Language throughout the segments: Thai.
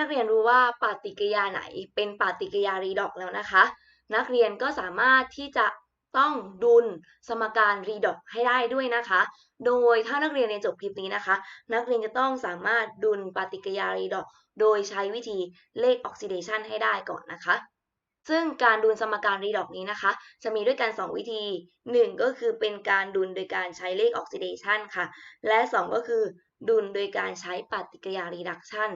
นักเรียนรู้ว่าปฏิกิริยาไหนเป็นปฏิกิริยารีดอกแล้วนะคะ นักเรียนก็สามารถที่จะต้องดุลสมการรีดอกให้ได้ด้วยนะคะ โดยถ้านักเรียนเรียนจบคลิปนี้นะคะ นักเรียนจะต้องสามารถดุลปฏิกิริยารีดอก โดยใช้วิธีเลขออกซิเดชันให้ได้ก่อนนะคะ ซึ่งการดุลสมการรีดอกนี้นะคะ จะมีด้วยกัน 2 วิธี 1 ก็คือเป็นการดุลโดยการใช้เลขออกซิเดชันค่ะ และ 2 ก็คือดุลโดยการใช้ปฏิกิริยารีดักชัน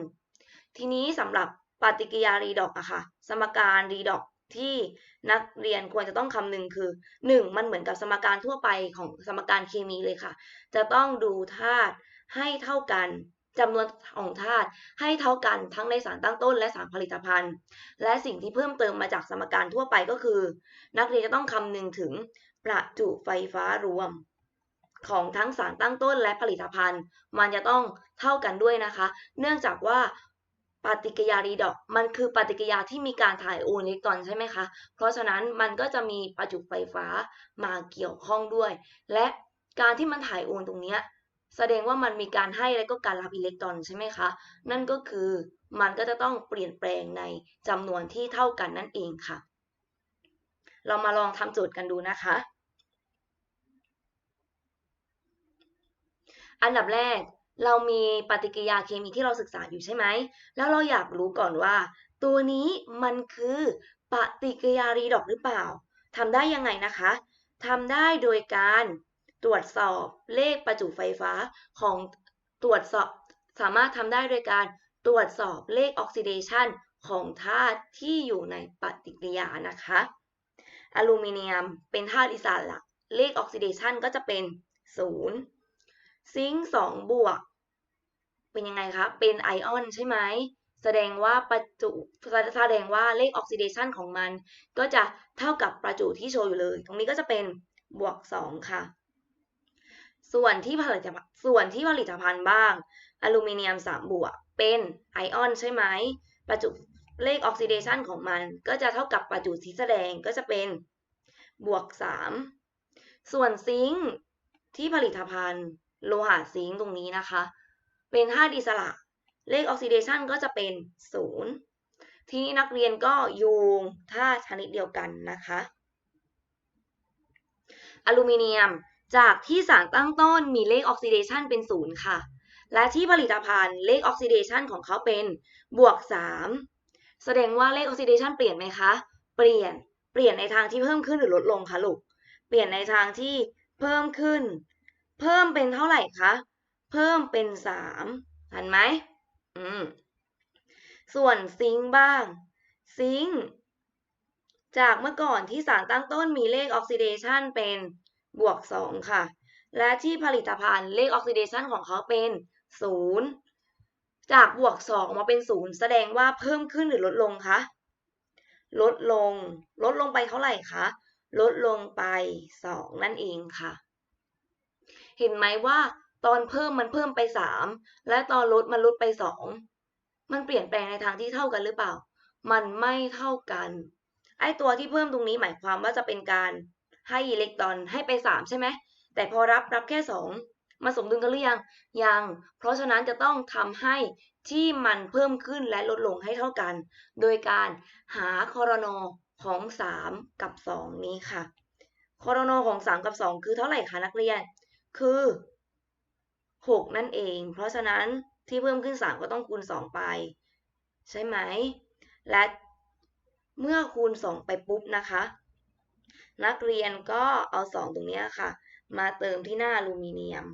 ทีนี้สำหรับปฏิกิริยารีดอกอะค่ะ สมการรีดอกที่นักเรียนควรจะต้องคำนึงคือ 1. มันเหมือนกับสมการทั่วไปของสมการเคมีเลยค่ะ จะต้องดูธาตุให้เท่ากันจำนวนของธาตุให้เท่ากันทั้งในสารตั้งต้นและสารผลิตภัณฑ์ และสิ่งที่เพิ่มเติมมาจากสมการทั่วไปก็คือ นักเรียนจะต้องคำนึงถึงประจุไฟฟ้ารวม ของทั้งสารตั้งต้นและผลิตภัณฑ์ มันจะต้องเท่ากันด้วยนะคะ เนื่องจากว่า ปฏิกิริยารีดอกมันคือปฏิกิริยาที่มีการถ่ายโอนอิเล็กตรอนใช่ไหมคะ เพราะฉะนั้นมันก็จะมีประจุไฟฟ้ามาเกี่ยวข้องด้วย และการที่มันถ่ายโอนตรงนี้แสดงว่ามันมีการให้และก็การรับอิเล็กตรอนใช่ไหมคะ นั่นก็คือมันก็จะต้องเปลี่ยนแปลงในจำนวนที่เท่ากันนั่นเองค่ะ เรามาลองทำโจทย์กันดูนะคะ อันดับแรก เรามีปฏิกิริยาเคมีที่เราศึกษาอยู่ใช่ไหม แล้วเราอยากรู้ก่อนว่า ตัวนี้มันคือปฏิกิริยารีดอกหรือเปล่า ทำได้ยังไงนะคะ ทำได้โดยการตรวจสอบเลขประจุไฟฟ้าของตรวจสอบ สามารถทำได้โดยการตรวจสอบเลขออกซิเดชันของธาตุที่อยู่ในปฏิกิริยานะคะ อลูมิเนียมเป็นธาตุอิสระเลขออกซิเดชันก็จะเป็น 0 ซิงค์2บวก เป็นยังไงคะ เป็นไอออนใช่ไหม แสดงว่าประจุแสดงว่าเลขออกซิเดชันของมัน ก็จะเท่ากับประจุที่โชว์อยู่เลย ตรงนี้ก็จะเป็นบวก2ค่ะ ส่วนที่ผลิตภัณส่วนที่ผลิตภัณฑ์บ้าง อลูมิเนียม3บวก เป็นไอออนใช่ไหม ประจุเลขออกซิเดชันของมัน ก็จะเท่ากับประจุที่แสดงก็จะเป็นบวก3ส่วนซิงค์ที่ผลิตภัณฑ์ โลหะซิงค์ตรงนี้นะคะ เป็นธาตุอิสระ เลขออกซิเดชันก็จะเป็น 0 ทีนี้นักเรียนก็โยงธาตุชนิดเดียวกันนะคะ อลูมิเนียมจากที่สารตั้งต้นมีเลขออกซิเดชันเป็น 0 ค่ะ และที่ผลิตภัณฑ์เลขออกซิเดชันของเขาเป็นบวก 3 แสดงว่าเลขออกซิเดชันเปลี่ยนไหมคะ เปลี่ยน เปลี่ยนในทางที่เพิ่มขึ้นหรือลดลงคะลูก เปลี่ยนในทางที่เพิ่มขึ้น เพิ่มเป็นเท่าไหร่คะ เพิ่มเป็น3ทันไหมอืม ส่วนซิงค์บ้าง ซิงค์จากเมื่อก่อนที่สารตั้งต้นมีเลขออกซิเดชันเป็นบวก2ค่ะ และที่ผลิตภัณฑ์เลขออกซิเดชันของเขาเป็น0จากบวก2มาเป็น0แสดงว่าเพิ่มขึ้นหรือลดลงคะลดลง ลดลงไปเท่าไหร่คะ ลดลงไป 2 นั่นเองค่ะ เห็นไหมว่าตอนเพิ่มมันเพิ่มไป 3 และตอนลดมันลดไป 2 มันเปลี่ยนแปลงในทางที่เท่ากันหรือเปล่า มันไม่เท่ากัน ไอตัวที่เพิ่มตรงนี้หมายความว่าจะเป็นการให้อิเล็กตรอนให้ไป 3 ใช่ไหม แต่พอรับรับแค่ 2 มาสมดุลกันหรือยัง ยัง เพราะฉะนั้นจะต้องทำให้ที่มันเพิ่มขึ้นและลดลงให้เท่ากัน โดยการหาคอรนอของ 3 กับ 2 นี้ค่ะคอรนอของ 3 กับ 2 คือเท่าไหร่คะนักเรียน คือ 6 นั่นเอง เพราะฉะนั้นที่เพิ่มขึ้น 3 ก็ต้องคูณ 2 ไป ใช่ไหม และเมื่อคูณ 2 ไปปุ๊บนะคะ นักเรียนก็เอา 2 ตรงนี้ค่ะ มาเติมที่หน้าอลูมิเนียม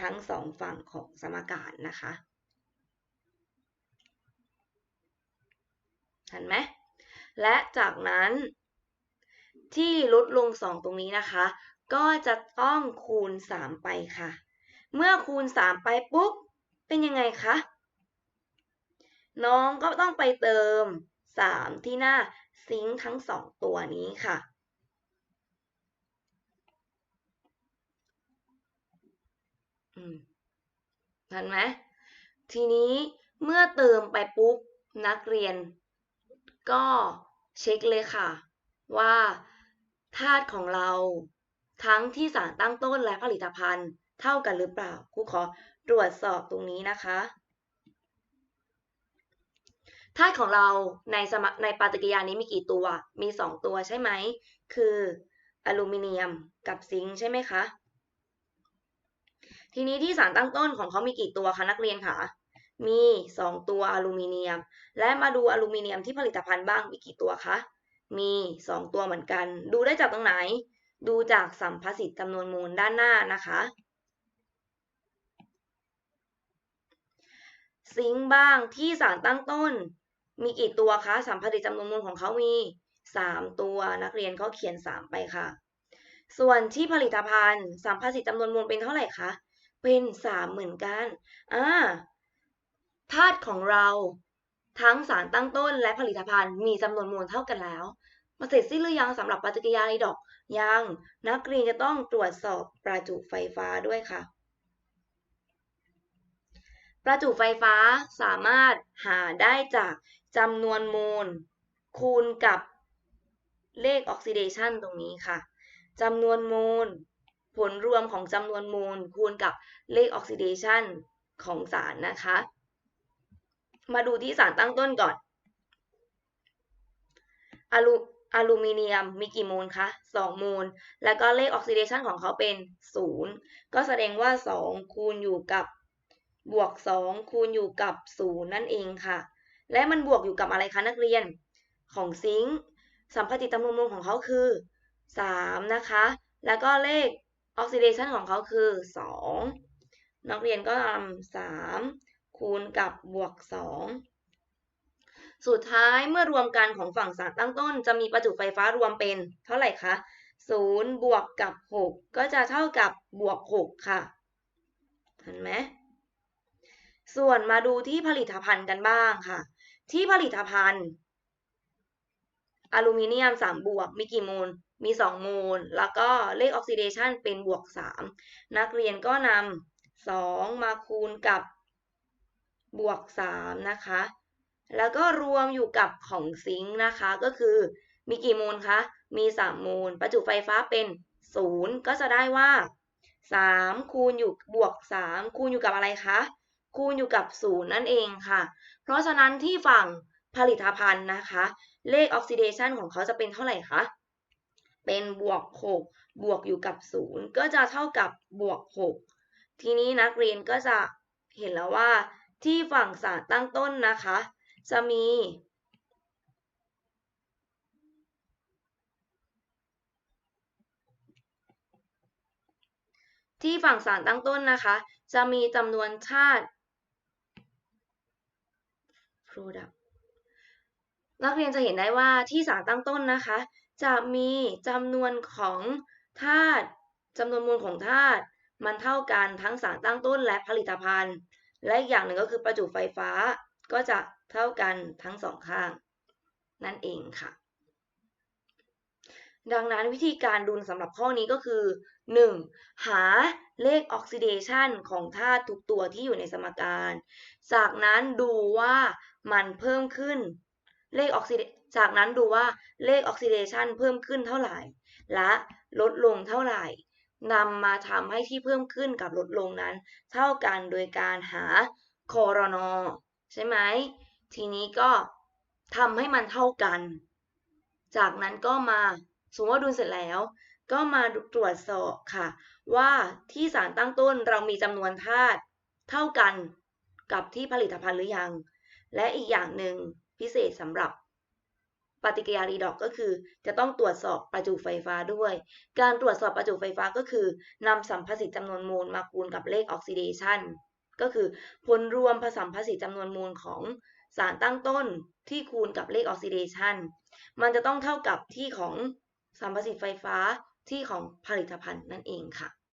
ทั้ง 2 ฝั่งของสมการนะคะเห็นไหมและจากนั้นที่ลดลง 2 ตรงนี้นะคะ ก็จะต้องคูณ 3 ไปค่ะ เมื่อคูณ 3 ไปปุ๊บ เป็นยังไงคะ น้องก็ต้องไปเติม 3 ที่หน้าซิงค์ทั้ง 2 ตัวนี้ค่ะ อืมเห็นไหมทีนี้เมื่อเติมไปปุ๊บ นักเรียน ก็เช็คเลยค่ะ ว่าธาตุของเรา ทั้งที่สารตั้งต้นและผลิตภัณฑ์เท่ากันหรือเปล่าครูขอตรวจสอบตรงนี้นะคะธาตุของเราในสมในปฏิกิริยานี้มีกี่ตัว มี 2 ตัวใช่ไหม คืออลูมิเนียมกับซิงค์ใช่ไหมคะ ทีนี้ที่สารตั้งต้นของเขามีกี่ตัวคะนักเรียนคะ มี 2 ตัวอลูมิเนียม และมาดูอลูมิเนียมที่ผลิตภัณฑ์บ้างมีกี่ตัวคะ มี 2 ตัวเหมือนกัน ดูได้จากตรงไหน ดูจากสัมประสิทธิ์จำนวนมูลด้านหน้านะคะ ซิงบ้างที่สารตั้งต้น มีกี่ตัวคะสัมพัทธ์จำนวนมูลของเขามี 3 ตัวนักเรียนเขาเขียน 3 ไปค่ะ ส่วนที่ผลิตภัณฑ์สัมพัทธ์จำนวนมูลเป็นเท่าไหร่คะเป็น3เหมือนกันอ่าธาตุของเราทั้งสารตั้งต้นและผลิตภัณฑ์มีจำนวนมวลเท่ากันแล้ว มาเสร็จสิ้นหรือยังสำหรับปฏิกิริยาในดอก ยังนักเรียนจะต้องตรวจสอบประจุไฟฟ้าด้วยค่ะ ประจุไฟฟ้าสามารถหาได้จากจำนวนโมล คูณกับเลขออกซิเดชันตรงนี้ค่ะจำนวนโมล ผลรวมของจำนวนโมล คูณกับเลขออกซิเดชันของสารนะคะ มาดูที่สารตั้งต้นก่อนอะลู อลูมิเนียมมีกี่โมลคะ2โมล แล้วก็เลขออกซิเดชันของเขาเป็น 0 ก็แสดงว่า 2 คูณอยู่กับบวก 2 คูณอยู่กับ 0 นั่นเองค่ะ และมันบวกอยู่กับอะไรคะนักเรียน ของซิงค์สัมพัทธ์จำนวนโมลของเขาคือ 3 นะคะ แล้วก็เลขออกซิเดชันของเขาคือ 2 นักเรียนก็ทำ3คูณกับบวก 2 สุดท้ายเมื่อรวมกันของฝั่งสารตั้งต้น จะมีประจุไฟฟ้ารวมเป็นเท่าไหร่คะ0บวกกับ 6 ก็จะเท่ากับบวก 6 ค่ะเห็นไหมส่วนมาดูที่ผลิตภัณฑ์กันบ้างค่ะ ที่ผลิตภัณฑ์อลูมิเนียม 3 บวก มีกี่โมล มี 2 โมล แล้วก็เลขออกซิเดชันเป็นบวก 3 นักเรียนก็นำ2 มาคูณกับบวก 3 นะคะ แล้วก็รวมอยู่กับของซิงค์นะคะก็คือมีกี่โมลคะ มี3โมลประจุไฟฟ้าเป็น 0 ก็จะได้ว่า 3 คูณอยู่บวก 3 คูณอยู่กับอะไรคะ คูณอยู่กับ 0 นั่นเองค่ะ เพราะฉะนั้นที่ฝั่งผลิตภัณฑ์นะคะ เลขออกซิเดชันของเขาจะเป็นเท่าไหร่คะ เป็นบวก 6 บวกอยู่กับ 0 ก็จะเท่ากับบวก 6 ทีนี้นักเรียนก็จะเห็นแล้วว่าที่ฝั่งสารตั้งต้นนะคะ จะมี ที่ฝั่งสารตั้งต้นนะคะ จะมีจำนวนชาติ product นักเรียนจะเห็นได้ว่าที่สารตั้งต้นนะคะ จะมีจำนวนของธาตุจำนวนมูลของธาตุมันเท่ากันทั้งสารตั้งต้นและผลิตภัณฑ์ และอย่างหนึ่งก็คือประจุไฟฟ้า ก็จะเท่ากันทั้งสองข้าง นั่นเองค่ะ ดังนั้นวิธีการดูสำหรับข้อนี้ก็คือ 1. หาเลขออกซิเดชันของธาตุทุกตัวที่อยู่ในสมการ จากนั้นดูว่ามันเพิ่มขึ้นเลขออกซิเดจากนั้นดูว่าเลขออกซิเดชันเพิ่มขึ้นเท่าไหร่ และลดลงเท่าไหร่นำมาทำให้ที่เพิ่มขึ้นกับลดลงนั้น เท่ากันโดยการหาคอรนอ ใช่ไหมทีนี้ก็ทำให้มันเท่ากัน จากนั้นก็มาสมมติว่าดูเสร็จแล้ว ก็มาตรวจสอบค่ะ ว่าที่สารตั้งต้นเรามีจำนวนธาตุเท่ากันกับที่ผลิตภัณฑ์หรือยัง และอีกอย่างหนึ่งพิเศษสำหรับปฏิกิริยารีดอกก็คือ จะต้องตรวจสอบประจุไฟฟ้าด้วย การตรวจสอบประจุไฟฟ้าก็คือนำสัมประสิทธิ์จำนวนมูลมาคูณกับเลขออกซิเดชัน ก็คือผลรวมผสมผสมจำนวนมูลของสารตั้งต้นที่คูณกับเลขออกซิเดชันมันจะต้องเท่ากับที่ของสัมประสิทธิ์ไฟฟ้าที่ของผลิตภัณฑ์นั่นเองค่ะ